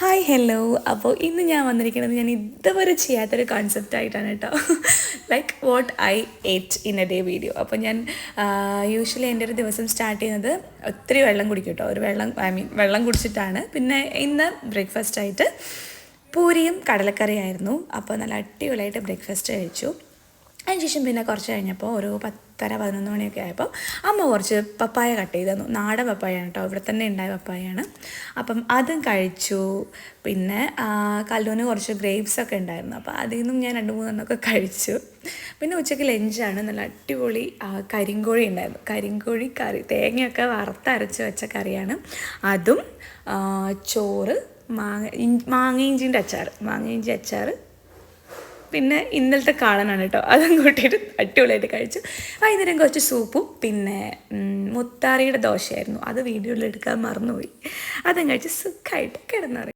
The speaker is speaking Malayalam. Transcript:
ഹായ് ഹലോ അപ്പോൾ ഇന്ന് ഞാൻ വന്നിരിക്കുന്നത് ഞാൻ ഇതുവരെ ചെയ്യാത്തൊരു കോൺസെപ്റ്റ് ആയിട്ടാണ് കേട്ടോ. Like what I ate in a day video അപ്പോൾ ഞാൻ യൂഷ്വലി എന്റെ ഒരു ദിവസം സ്റ്റാർട്ട് ചെയ്യുന്നത് ഒത്തിരി വെള്ളം കുടിക്കും കേട്ടോ. ഒരു വെള്ളം ഐ മീൻ വെള്ളം കുടിച്ചിട്ടാണ്. പിന്നെ ഇന്ന് ബ്രേക്ക്ഫാസ്റ്റ് ആയിട്ട് പൂരിയും കടലക്കറിയായിരുന്നു അപ്പോൾ നല്ല അടിപൊളിയായിട്ട് ബ്രേക്ക്ഫാസ്റ്റ് കഴിച്ചു. അതിനുശേഷം പിന്നെ കുറച്ച് കഴിഞ്ഞപ്പോൾ ഒരു പത്തര പതിനൊന്ന് മണിയൊക്കെ ആയപ്പോൾ അമ്മ കുറച്ച് പപ്പായ കട്ട് ചെയ്ത് തന്നു. നാടൻ പപ്പായ കേട്ടോ. ഇവിടെ തന്നെ ഉണ്ടായ പപ്പായാണ്. അപ്പം അതും കഴിച്ചു. പിന്നെ കല്ലൂന് കുറച്ച് ഗ്രേപ്സ് ഒക്കെ ഉണ്ടായിരുന്നു. അപ്പോൾ അതിൽ നിന്നും ഞാൻ രണ്ട് മൂന്നെണ്ണമൊക്കെ കഴിച്ചു. പിന്നെ ഉച്ചയ്ക്ക് ലഞ്ചാണ് നല്ല അടിപൊളി കരിങ്കോഴി ഉണ്ടായിരുന്നു. കരിങ്കോഴി കറി തേങ്ങയൊക്കെ വറുത്തരച്ച് വെച്ച കറിയാണ്. അതും ചോറ് മാങ്ങ മാങ്ങ ഇഞ്ചിന്റെ അച്ചാർ മാങ്ങ ഇഞ്ചി അച്ചാർ പിന്നെ ഇന്നലത്തെ കാണാനാണ് കേട്ടോ. അതും കൂട്ടിയിട്ട് അടിപൊളിയായിട്ട് കഴിച്ചു. വൈകുന്നേരം കുറച്ച് സൂപ്പും പിന്നെ മുത്താറിയുടെ ദോശയായിരുന്നു. അത് വീഡിയോയിൽ എടുക്കാൻ മറന്നുപോയി. അതും കഴിച്ച് സുഖമായിട്ട് കിടന്നുറങ്ങി.